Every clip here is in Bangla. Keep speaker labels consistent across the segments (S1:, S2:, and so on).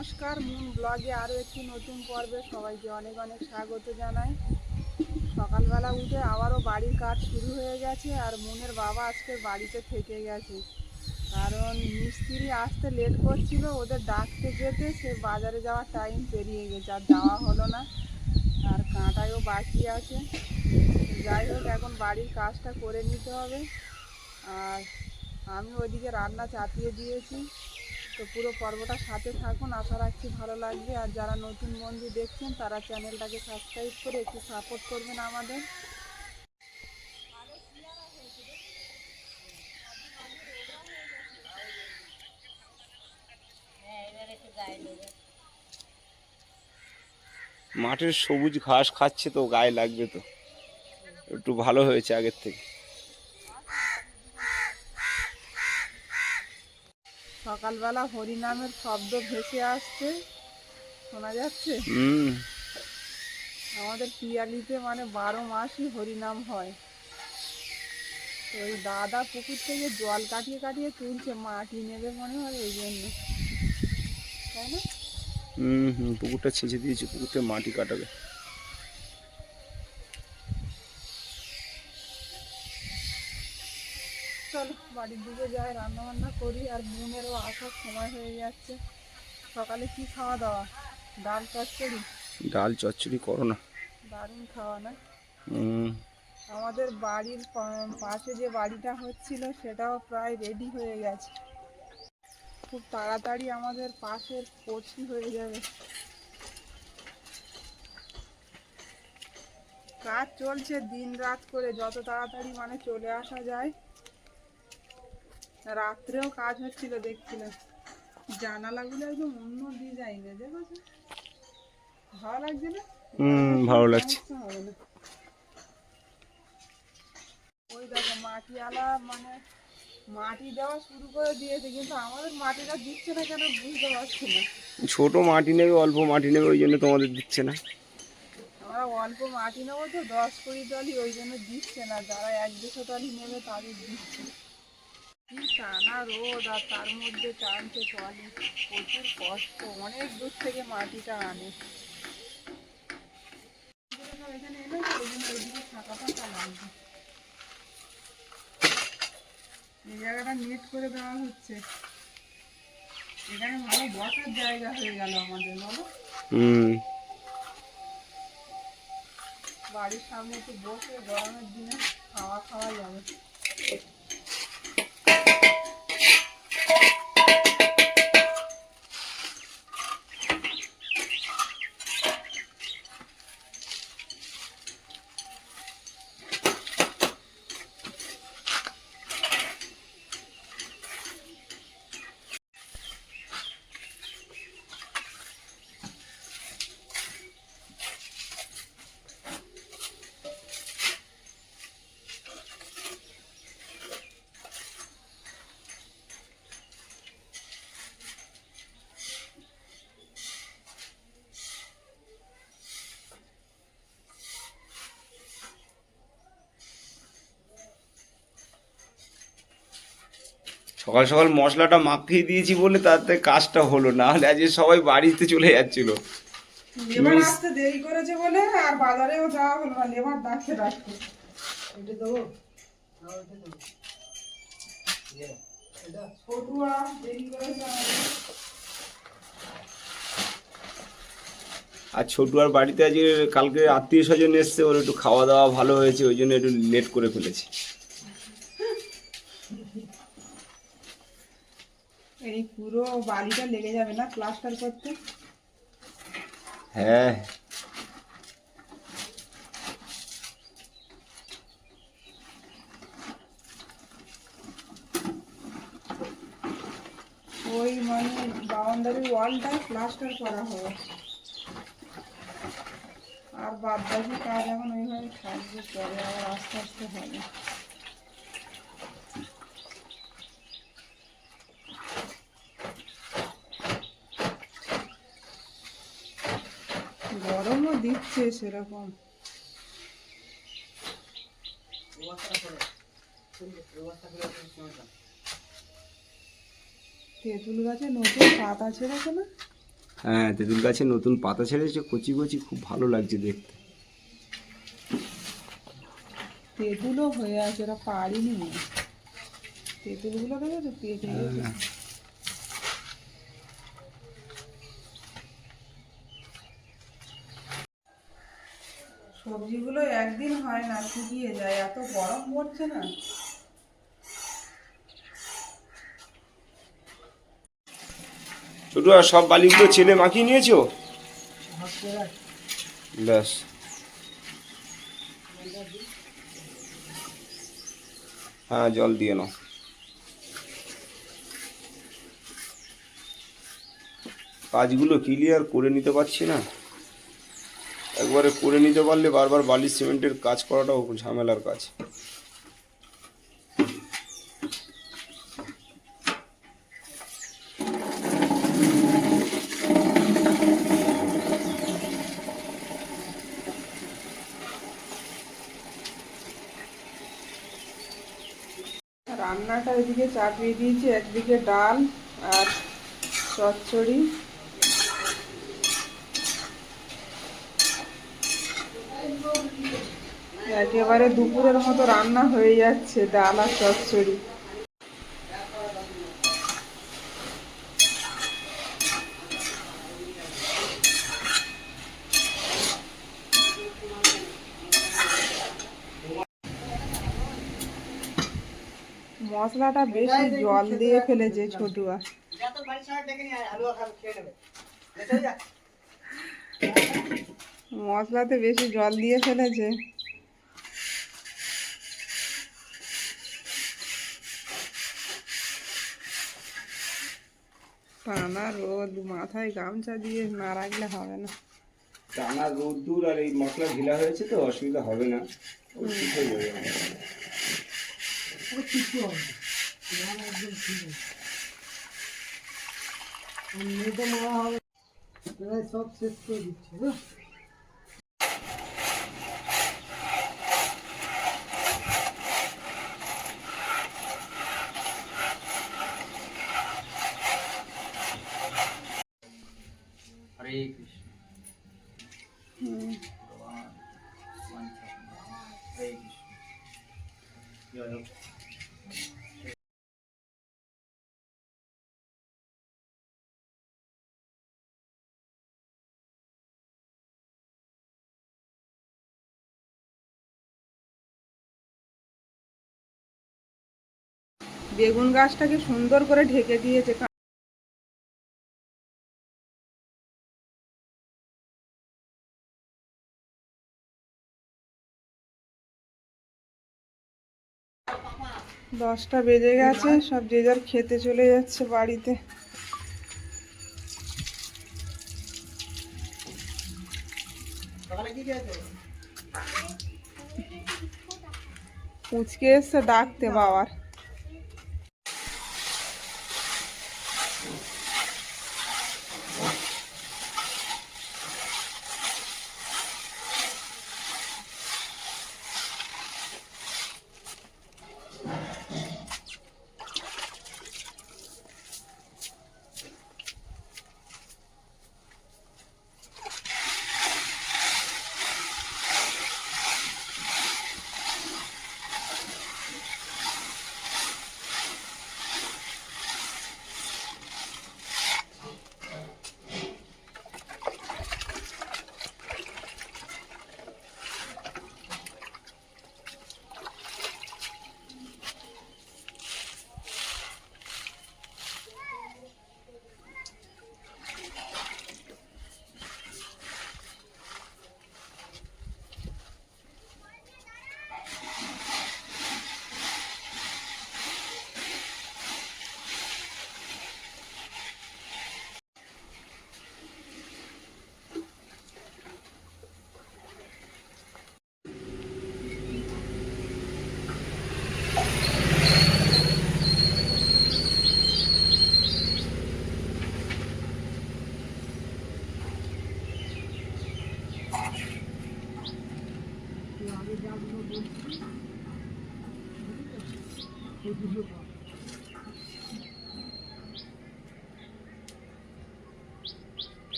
S1: নমস্কার মুন ব্লগে আরও একটি নতুন পর্বে সবাইকে অনেক অনেক স্বাগত জানাই। সকালবেলা উঠে আবারও বাড়ির কাজ শুরু হয়ে গেছে আর মুনের বাবা আজকে বাড়িতে থেকে গেছে। কারণ মিস্ত্রি আসতে লেট করছিল, ওদের ডাকতে যেতে সে বাজারে যাওয়ার টাইম পেরিয়ে গেছে, আর যাওয়া হলো না। আর কাঁটায়ও বাকি আছে। যাই হোক, এখন বাড়ির কাজটা করে নিতে হবে। আর আমি ওইদিকে রান্না চাপিয়ে দিয়েছি। তো পুরো পর্বটা সাথে থাকুন, আশা রাখছি ভালো লাগবে। আর যারা নতুন বন্ধু দেখছেন, তারা চ্যানেলটাকে সাবস্ক্রাইব করে একটু সাপোর্ট করবেন আমাদের।
S2: মাঠের সবুজ ঘাস খাচ্ছে তো, গায়ে লাগবে তো। একটু ভালো হয়েছে আগের থেকে।
S1: সকালবেলা হরিনামের শব্দ ভেসে আসছে শোনা যাচ্ছে? আমাদের পিয়ালিতে মানে বারো মাসই হরিনাম হয়। তো ওই দাদা পুকুর থেকে জল কাটিয়ে কাটিয়ে তুলছে মাটি নেবে মনে হয় ওই জন্য। তাই না?
S2: হুম হুম পুকুরটা ছেঁচে দিয়েছে পুকুরটা মাটি কাটাবে।
S1: বাড়ির দিকে যাই রান্না বান্না করি আর বোনেরও আসার সময় হয়ে যাচ্ছে। সকালে কি খাওয়া দাওয়া? ডাল চচ্চড়ি?
S2: ডাল চচ্চড়ি করো না।
S1: দারুণ খাওয়া না? আমাদের বাড়ির পাশে যে বাড়িটা হচ্ছিল সেটাও প্রায় রেডি হয়ে গেছে। খুব তাড়াতাড়ি আমাদের পাশের কচি হয়ে যাবে। কাজ চলছে দিন রাত করে যত তাড়াতাড়ি মানে চলে আসা যায়। রাত্রেও কাজ হচ্ছিল দেখছিলেন জানালাগুলো একদম অন্য ডিজাইনের দেখো তো? ভালো লাগছে না?
S2: হুম, ভালো লাগছে।
S1: ওই দেখো মাটিওয়ালা মানে মাটি দেওয়া শুরু করে দিয়েছে কিন্তু আমাদের মাটিটা দিচ্ছে না কেন বুঝতে পারছি না।
S2: ছোট মাটি নেবে অল্প মাটি নেবে ওই জন্য তোমাদের দিচ্ছে না।
S1: আমরা অল্প মাটি নেব তো দশ কুড়ি টলি ওই জন্য দিচ্ছে না যারা এক দুশো টলি নেবে তাদের দিচ্ছে কি টানা রোদ আর তার মধ্যে টানতে টলি প্রচুর কষ্ট অনেক দূর থেকে মাটিটা আনে। এখানে এনে ওই জন্য ওইদিকে ফাঁকা ফাঁকা লাগবে এই জায়গাটা নেট করে দেওয়া হচ্ছে। এখানে ভালো বসার জায়গা হয়ে গেল আমাদের বলো।
S2: হুম।
S1: বাড়ির সামনে একটু বসে গরমের দিনে খাওয়া খাওয়া যাবে
S2: সকাল সকাল মশলাটা মাখিয়ে দিয়েছি বলে তাতে কাজটা হলো না। হলে আজকে সবাই বাড়িতে চলে যাচ্ছিল।
S1: লেবার আসতে দেরি করেছে বলে আর বাজারেও যাওয়া হলো না লেবার ডাকতে ডাকতে এটা দেবো। ছোটুয়া দেরি করেছে
S2: আর ছোটু আর বাড়িতে আজকে কালকে আত্মীয় স্বজন এসছে ওর একটু খাওয়া দাওয়া ভালো হয়েছে ওই জন্য একটু লেট করে ফেলেছি।
S1: এই পুরো বাড়িটা লেগে যাবে না প্লাস্টার করতে?
S2: হ্যাঁ।
S1: ওই মানে বাউন্ডারি ওয়ালটাই প্লাস্টার করা হবে। আর বাদ বাকি কাজ এখন ওইভাবে থাকবে পরে আবার আস্তে আস্তে হবে। দিচ্ছে সেরকম। তেঁতুল গাছে নতুন পাতা ছেড়েছে না?
S2: হ্যাঁ তেঁতুল গাছে নতুন পাতা ছেড়েছে কচি কচি খুব ভালো লাগছে দেখতে।
S1: তেঁতুলও হয়ে আছে ওরা পারিনি তেঁতুলগুলো দেখেছ? পেকে গেছে সবজিগুলো একদিন হয় না, শুকিয়ে যায়, এত গরম পড়ছে না।
S2: ছোট আর সব বালিগুলো ছেলে মাখিয়ে নিয়েছো? ব্যাস। হ্যাঁ জল দিয়ে নাও। কাজগুলো ক্লিয়ার করে নিতে পারছি না। একবারে করে নিতে পারলে বারবার বালি সিমেন্টের কাজ করাটাও ঝামেলার কাজ।
S1: রান্নাটা এদিকে চাপিয়ে দিয়েছি, একদিকে ডাল আর চচ্চড়ি। একেবারে দুপুরের মতো রান্না হয়ে যাচ্ছে ডাল আর চচ্চড়ি। মশলাটা বেশি জল দিয়ে ফেলেছে ছোটুয়া। মশলাতে বেশি জল দিয়ে ফেলেছে। টানা রোদ মাথায় গামছা দিয়ে না রাখলে হবে না।
S2: টানা রোদ্দুর আর এই মশলা ঢিলা হয়েছে তো অসুবিধা হবে না। ও ঠিক হয়ে যাবে।
S1: বেগুন গাছটাকে সুন্দর করে ঢেকে দিয়েছে। দশটা বেজে গেছে সব যে যার খেতে চলে যাচ্ছে বাড়িতে। পুচকে এসছে ডাকতে বাবার।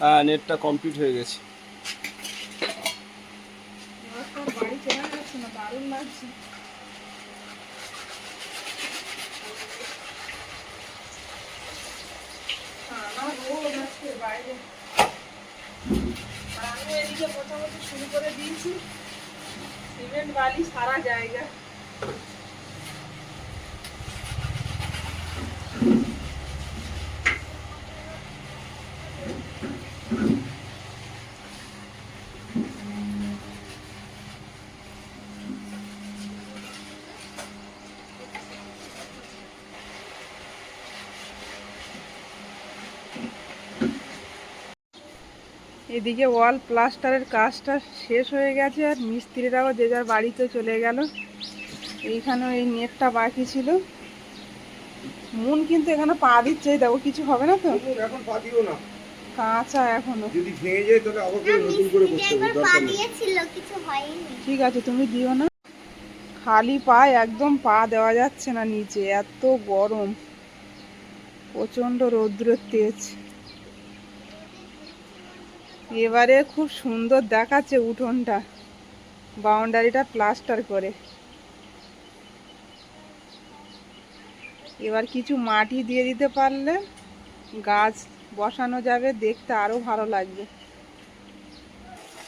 S2: নেটটা কমপ্লিট হয়ে গেছে।
S1: আমি এদিকে মোটামুটি শুরু করে দিয়েছি। সিমেন্ট বালি সারা জায়গা। এদিকে ওয়াল প্লাস্টারের কাজটা শেষ হয়ে গেছে আর মিস্ত্রিরাও যে যার বাড়িতে চলে গেল। এইখানেও এই নেটটা বাকি ছিল। মন কিন্তু এখানে পা দিচ্ছে দেখো কিছু হবে না তো?
S2: এখন পা দিও না।
S1: কাঁচা এখনও।
S2: যদি ভেঙে যায় তাহলে আবার করে নতুন করে করতে হবে
S3: পা
S2: দরকার নেই।
S3: দিয়েছিল কিছু হয়নি।
S1: ঠিক আছে তুমি দিও না। খালি পা একদম পা দেওয়া যাচ্ছে না নিচে এত গরম। প্রচণ্ড রৌদ্রের তেজ। এবারে খুব সুন্দর দেখাচ্ছে উঠোনটা। বাউন্ডারিটা প্লাস্টার করে। এবার কিছু মাটি দিয়ে দিতে পারলে গাছ বসানো যাবে, দেখতে আরও ভালো লাগবে।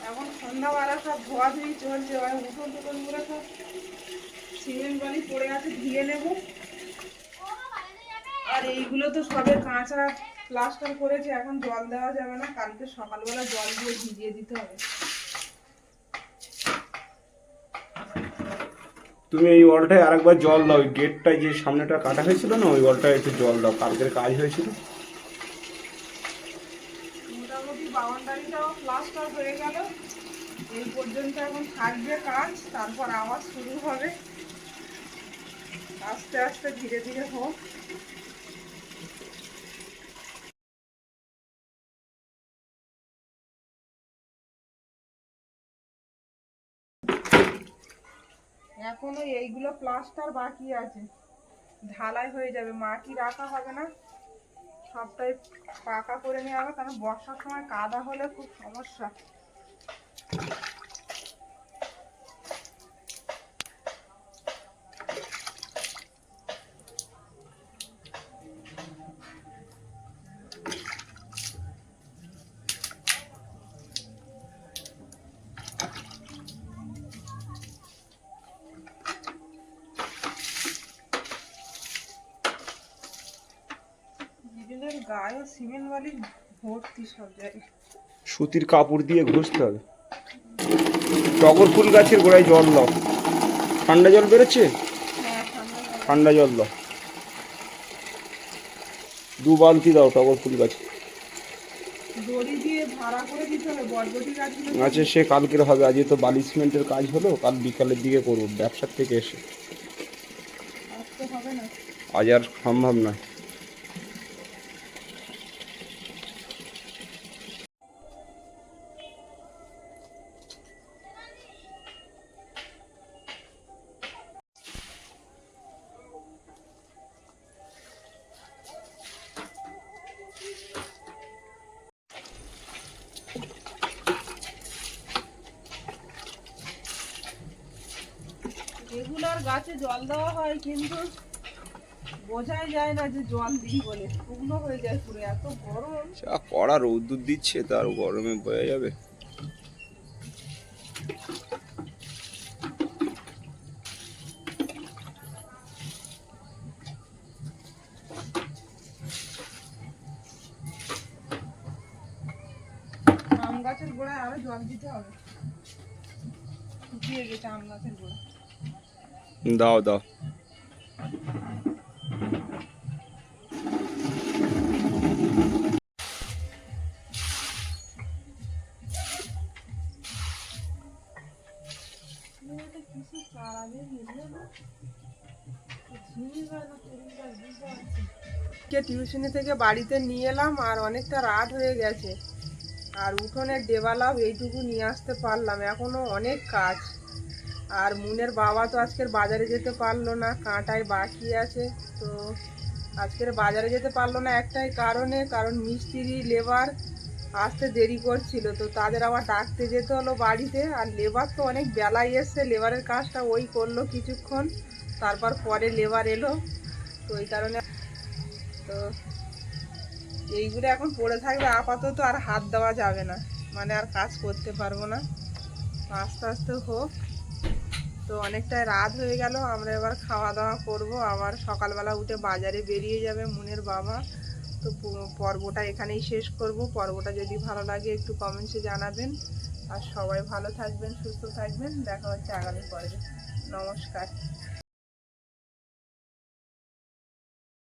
S1: এখন সন্ধ্যাবেলা সব ধোয়া ধুই চলছে, এবার উঠোন টুটনগুলো সব সিমেন্ট বালি পড়ে আছে, ধুয়ে নেব। আর এইগুলো তো সবে কাঁচা প্লাস্টার করেছে এখন জল দেওয়া যাবে না কালকে সকালবেলা জল দিয়ে ভিজিয়ে দিতে হবে।
S2: তুমি এই ওয়ালটায় আরেকবার জল দাও ওই গেটটায় যে সামনেটা কাটা হয়েছিল না ওই ওয়ালটায় একটু জল দাও কালকের কাজ হয়েছিল।
S1: মোটামুটি বাউন্ডারিটাও প্লাস্টার হয়ে গেল। এই পর্যন্ত এখন থাকবে কাজ তারপর আওয়াজ শুরু হবে। আস্তে আস্তে ধীরে ধীরে হোক। এখনও এইগুলো প্লাস্টার বাকি আছে। ঢালাই হয়ে যাবে মাটি রাখা হবে না? সবটাই পাকা করে নেওয়া হবে, কারণ বর্ষার সময় কাদা হলে খুব সমস্যা। গায়ে সিমেন্ট বালি ভর্তি সব জায়গায়।
S2: সুতির কাপড় দিয়ে ঘষতে হবে। টগর ফুল গাছের গোড়ায় জল দাও। ঠান্ডা জল বেরোচ্ছে?
S1: হ্যাঁ ঠান্ডা জল।
S2: দাও। দু বালতি দাও টগর ফুল গাছে। আচ্ছা সে কালকের হবে। আজকে তো বালি সিমেন্টের কাজ হলো কাল বিকালের দিকে করব ব্যবসার থেকে এসে। আজ আর সম্ভব নয়।
S1: গাছে জল দেওয়া হয় কিন্তু বোঝাই যায় না যে জল দিই বলে। শুকনো হয়ে যায় পুরো এত গরম।
S2: যা কড়া রৌদ্র দিচ্ছে তার গরমে বোঝা যাবে।
S1: আম গাছের গোড়ায় আরও জল দিতে হবে। শুকিয়ে গেছে আম গাছের গোড়া।
S2: দাও দাও।
S1: কে টিউশনি থেকে বাড়িতে নিয়ে এলাম আর অনেকটা রাত হয়ে গেছে। আর উঠোনের ডেবালাও এইটুকু নিয়ে আসতে পারলাম, এখনও অনেক কাজ। আর মুনের বাবা তো আজকের বাজারে যেতে পারল না, কাঁটায় বাকি আছে, তো আজকের বাজারে যেতে পারল না একটাই কারণে, কারণ মিস্ত্রি, লেবার আসতে দেরি করছিল, তো তাদের আবার ডাকতে যেতে হলো বাড়িতে, আর লেবার তো অনেক বেলায় এসছে, লেবারের কাজটা ওই করল কিছুক্ষণ, তারপর পরে লেবার এলো, তো ওই কারণে, তো এইগুলো এখন পড়ে থাকবে, আপাতত আর হাত দেওয়া যাবে না মানে আর কাজ করতে পারব না, আস্তে আস্তে হোক। তো অনেকটাই রাত হয়ে গেল, আমরা এবার খাওয়া দাওয়া করব। আবার সকালবেলা উঠে বাজারে বেরিয়ে যাবে মুনের বাবা। তো পর্বটা এখানেই শেষ করব। পর্বটা যদি ভালো লাগে একটু কমেন্টসে জানাবেন। আর সবাই ভালো থাকবেন, সুস্থ থাকবেন। দেখা হচ্ছে আগামী পর্বে। নমস্কার।